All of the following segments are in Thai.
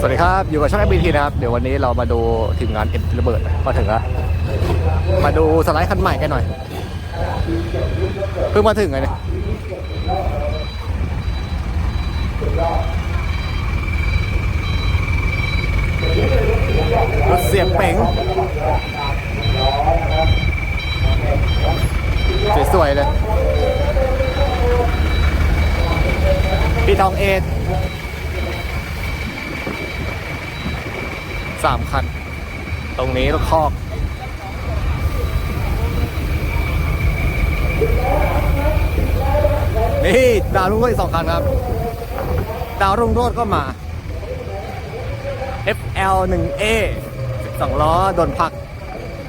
สวัสดีครับ อยู่กับช่อง FBT นะครับ เดี๋ยววันนี้เรามาดูทีมงานเอ็มระเบิดก็ถึงแล้วมาดูสไลด์คันใหม่กันหน่อย เพิ่งมาถึงไงเนี่ยรถเสียงเป๋งสวยๆเลย พี่ทองเอ็ด สามคัน ตรงนี้รถคอกนี่ดาวรุ่งโรจน์อีกสองคันครับ ดาวรุ่งโรจน์ก็มา FL 1A 12ล้อโดนพัก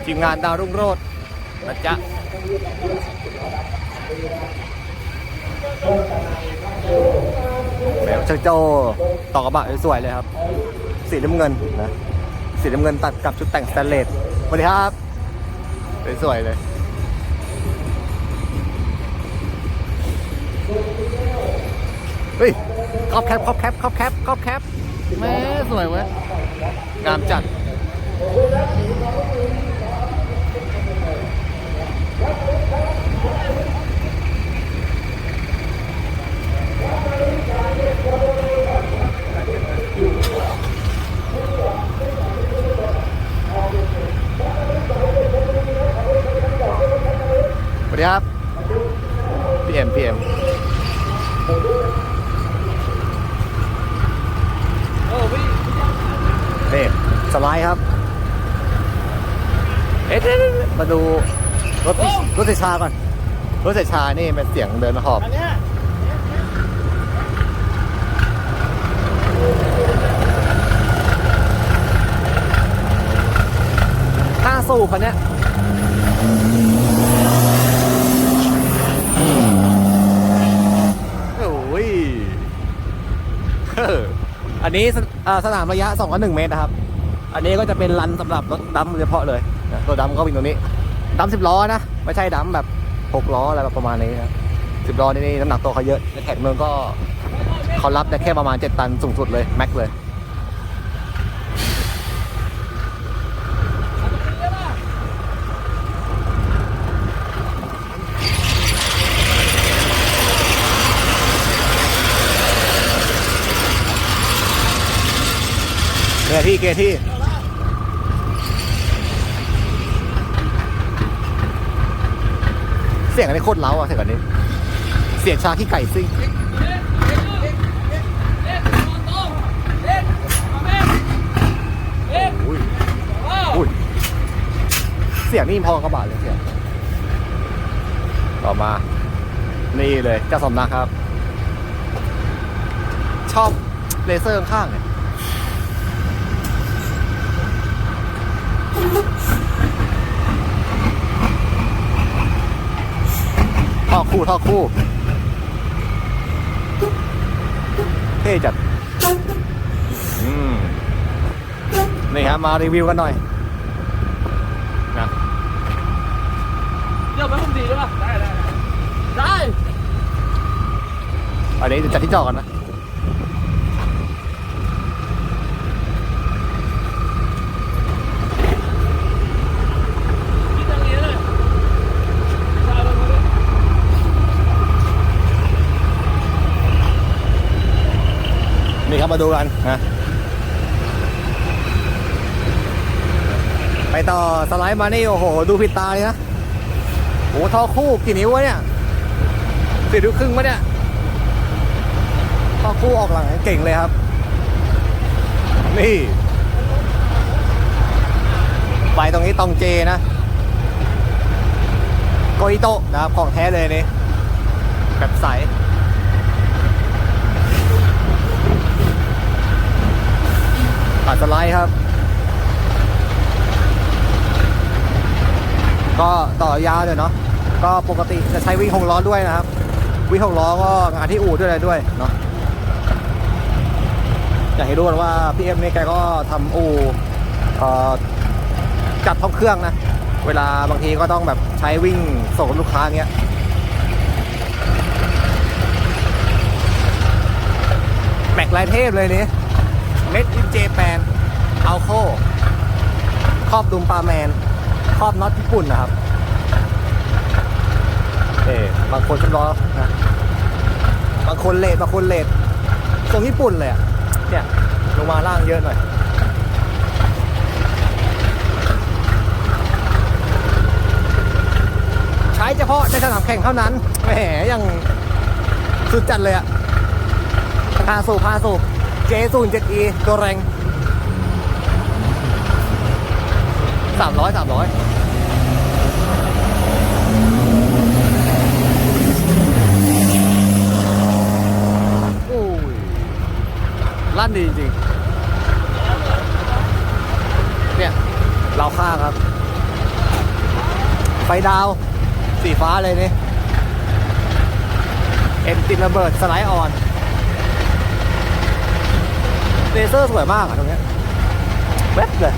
ทีมงานดาวรุ่งโรจน์นะจ๊ะแบบเจ้าโจต่อกระบะสวยๆเลยครับ สีน้ำเงินนะ สีน้ำเงินตัดกับชุดแต่งสแตนเลสสวัสดีครับ สวยๆเลย เฮ้ยครอบแคปครอบแคปครอบแคปครอบแคปแม่สวยเว้ยงามจัด สวัสดีครับ พี่เอ็มพี่เอ็ม นี่สไลด์ครับ เอ๊ะเดี๋ยวๆมาดูรถรถเสชาก่อน รถเสชานี่เป็นเสียงเดินหอบห้าสูบคันเนี้ย โอ้ยเออ อันนี้สสนามระยะ2กับ1เมตรนะครับ อันนี้ก็จะเป็นรันสำหรับรถดำโดยเฉพาะเลยรถดำก็วิ่งตรงนี้ดำสิบล้อนะ ไม่ใช่ดำแบบ6ล้ออะไรประมาณนี้นะสิบล้อนี่น้ำหนักตัวเขาเยอะในแท็กเมืองก็เขารับได้แค่ประมาณ 7 ตันสูงสุดเลยแม็กเลย เนี่ยที่เกยร์ที่เสียงอันนี้โคตรเล้าอะเสียงอันนี้ เสียงชาขี้ไก่ซิ่งอุ้ยอุ้ยเสียงนี่พอกระบาดเลยเสียงต่อมา นี่เลยเจ้าสมนักครับ ชอบเลเซอร์ข้างเนี่ย ท่อคู่ท่อคู่เท่จัดอืมนี่ครับมารีวิวกันหน่อยนะเดี๋ยวไปผมดีได้ป่ะได้ได้ได้อันนี้จะจัดที่จอกันนะ คิดตรงนี้เลยได้แล้วมั้ย นี่ครับ มาดูกันนะไปต่อสไลด์มานี่โอ้โห ดูผิดตาเลยนะโอ้ท่อคู่กี่นิ้ววะเนี่ยสี่นิ้วครึ่งวะเนี่ยท่อคู่ออกหลังเก่งเลยครับ นี่ไฟตรงนี้ตองเจนะโกอิโตะนะครับของแท้เลยนี่แบบใส ไปครับ ก็ต่อยาวเลยเนาะก็ปกติจะใช้วิ่งหกล้อด้วยนะครับ วิ่งหกล้อก็งานที่อู่ด้วยอะไรด้วยเนาะอยากให้รู้กันว่าพี่เอ็มนี่แกก็ทำอู่จัดท้องเครื่องนะ เวลาบางทีก็ต้องแบบใช้วิ่งส่งลูกค้าเงี้ยแม็กลายเทพเลยนี่เม็ดอินเจแปน เอาโคครอบดุมปลาแมน ครอบน็อตญี่ปุ่นนะครับเออบางคนชำล้อนะบางคนเลดบางคนเลดทรงญี่ปุ่นเลยอะเนี่ยลงมาล่างเยอะหน่อยใช้เฉพาะในสนามแข่งเท่านั้น แหมยังสุดจัดเลยอะพาสูบพาสูบ J07E ตัวแรง สามร้อยสามร้อยโอ้ยลั่นดีจริงๆเนี่ย เราข้าครับ ไฟดาว สีฟ้าเลยนี่เอ็มติดระเบิดสไลด์ออนเลเซอร์สวยมากอะตรงเนี้ยแวบเลย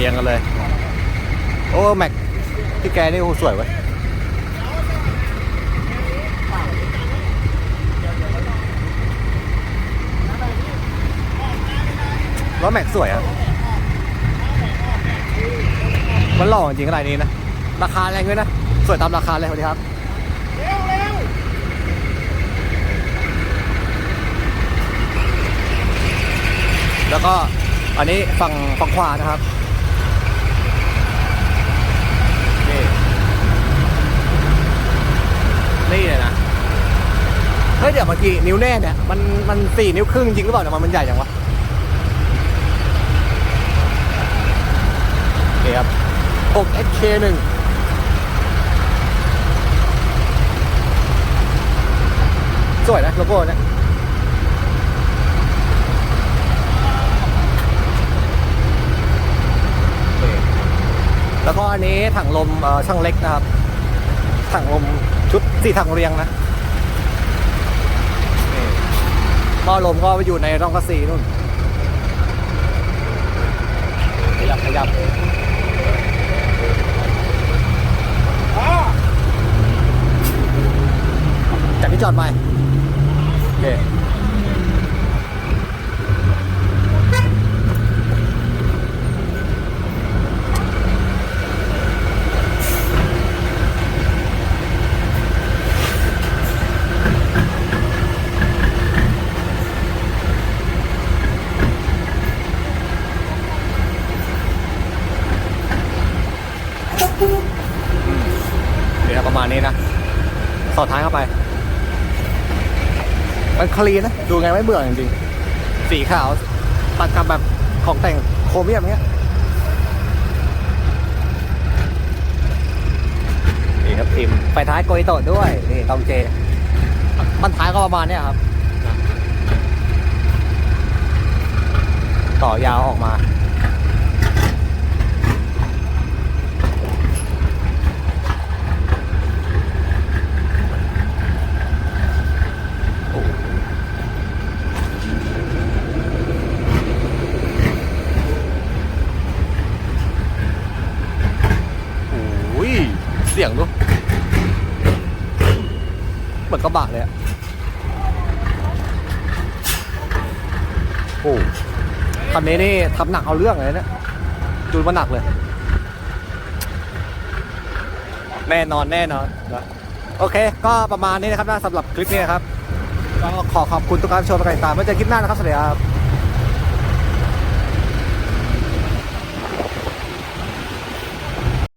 เรียงกันเลย โอ้แม็กที่แกนี่โอ้สวยเว้ยล้อแม็กสวยอะมันหล่อจริงอะไรนี้นะ ราคาแรงด้วยนะ สวยตามราคาเลยสวัสดีครับแล้วก็อันนี้ฝั่งฝั่งขวานะครับ นี่ นี่เลยนะเฮ้ยเดี๋ยวเมื่อกี้นิ้วแน่เนี่ยมันมันสี่นิ้วครึ่งจริงหรือเปล่าเนี่ยมันมันใหญ่จังวะนี่ครับ 6SK 1 สวยนะโลโก้เนี่ยแล้วก็อันนี้ถังลมช่างเล็กนะครับ ถังลม ชุดสี่ถังเรียงนะหม้อลมก็ไปอยู่ในร่องกระสีนู่นขยับขยับ จากที่จอดไปโอเคเดี๋ยวประมาณนี้นะ สอท้ายเข้าไป มันคลีนนะ ดูไงไม่เบื่อจริงๆ สีขาว ตัดกับแบบของแต่งโครเมียมเงี้ย นี่ครับทีมไฟท้ายโกยโตะด้วย นี่ตองเจ มันท้ายก็ประมาณเนี้ยครับ ต่อยาวออกมา โอ้ยเสียงดูเหมือน กระบะเลยอะโอ้คันนี้นี่ทำหนักเอาเรื่องเลยเนี่ยจูนมาหนักเลย แน่นอนแน่นอนนะโอเค ก็ประมาณนี้นะครับนะสำหรับคลิปนี้นะครับก็ขอขอบคุณทุกการชมและการติดตามไว้เจอคลิปหน้านะครับสวัสดีครับ